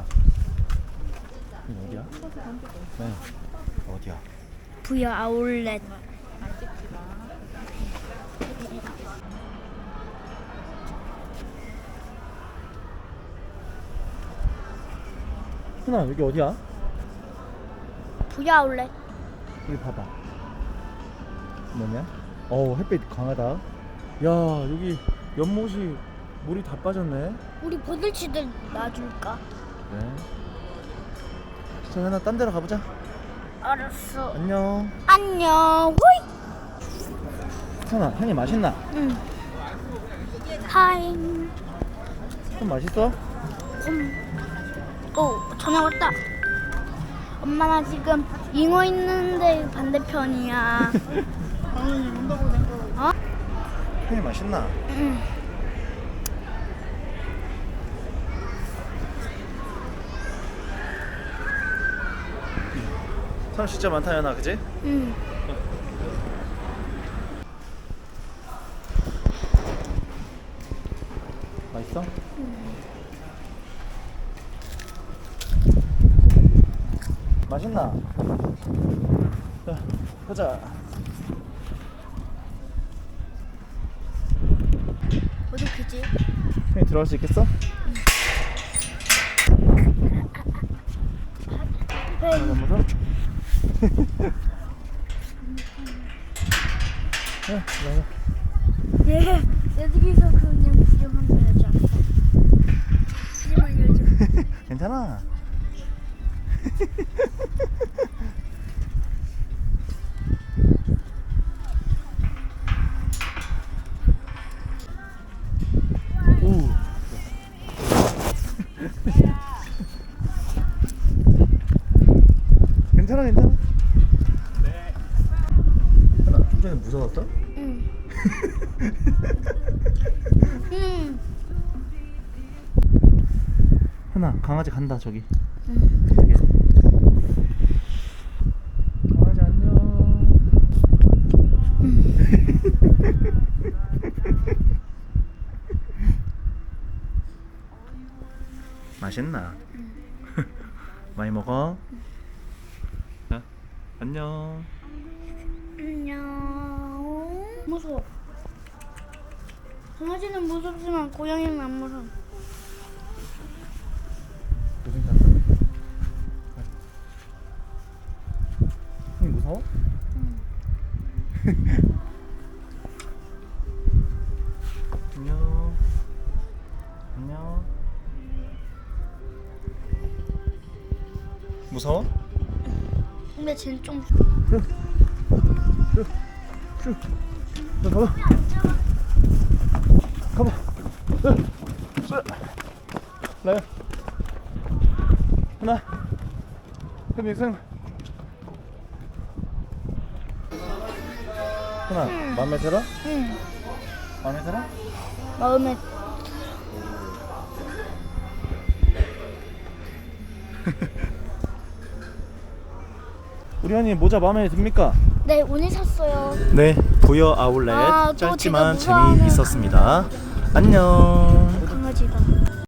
여기 어디야? 네 어디야? 부여 아울렛. 현아 여기 어디야? 부여 아울렛. 여기 봐봐 뭐냐? 어우 햇빛 강하다 야 여기 연못이 물이 다 빠졌네 우리 버들치들 놔줄까? 네. 자 현아 딴 데로 가보자 알았어. 안녕 안녕. 호이. 현아 향이 맛있나? 응. 하이. 좀 맛있어? 음. 오, 전화 왔다. 엄마 나 지금 잉어 있는데 반대편이야. 어? 향이 맛있나? 응. 사람 진짜 많다 현아 그지? 응. 맛있어? 맛있나? 자, 가자. 어디 그지? 형이 들어갈 수 있겠어? 왜? 안 무서워? 야, 나가. 내가 여기서 그냥 구경하면 되지 요즘 괜찮아. 오. 괜찮아, 괜찮아. 네. 하나, 좀 전에 무서웠어? 응. 응. 하나, 강아지 간다 저기. 응. 저기. 강아지 안녕. 맛있나? 많이 먹어? 자, 안녕. 무서워. 강아지는 무섭지만 고양이는 안 무서워. 무슨 탔어? 형이 무서워? 안녕. 안녕. 무서워? 근데 쟤는 좀 쭉. 쭉. 쭉. 너 가봐. 가봐. 나야. 하나. 현민승. 하나. 마음에 들어? 응. 마음에 들어? 마음에 우리 언니 모자 마음에 듭니까? 네 오늘 샀어요. 네, 부여 아울렛 아, 또 짧지만 무서워하는 재미있었습니다. 안녕. 강아지가.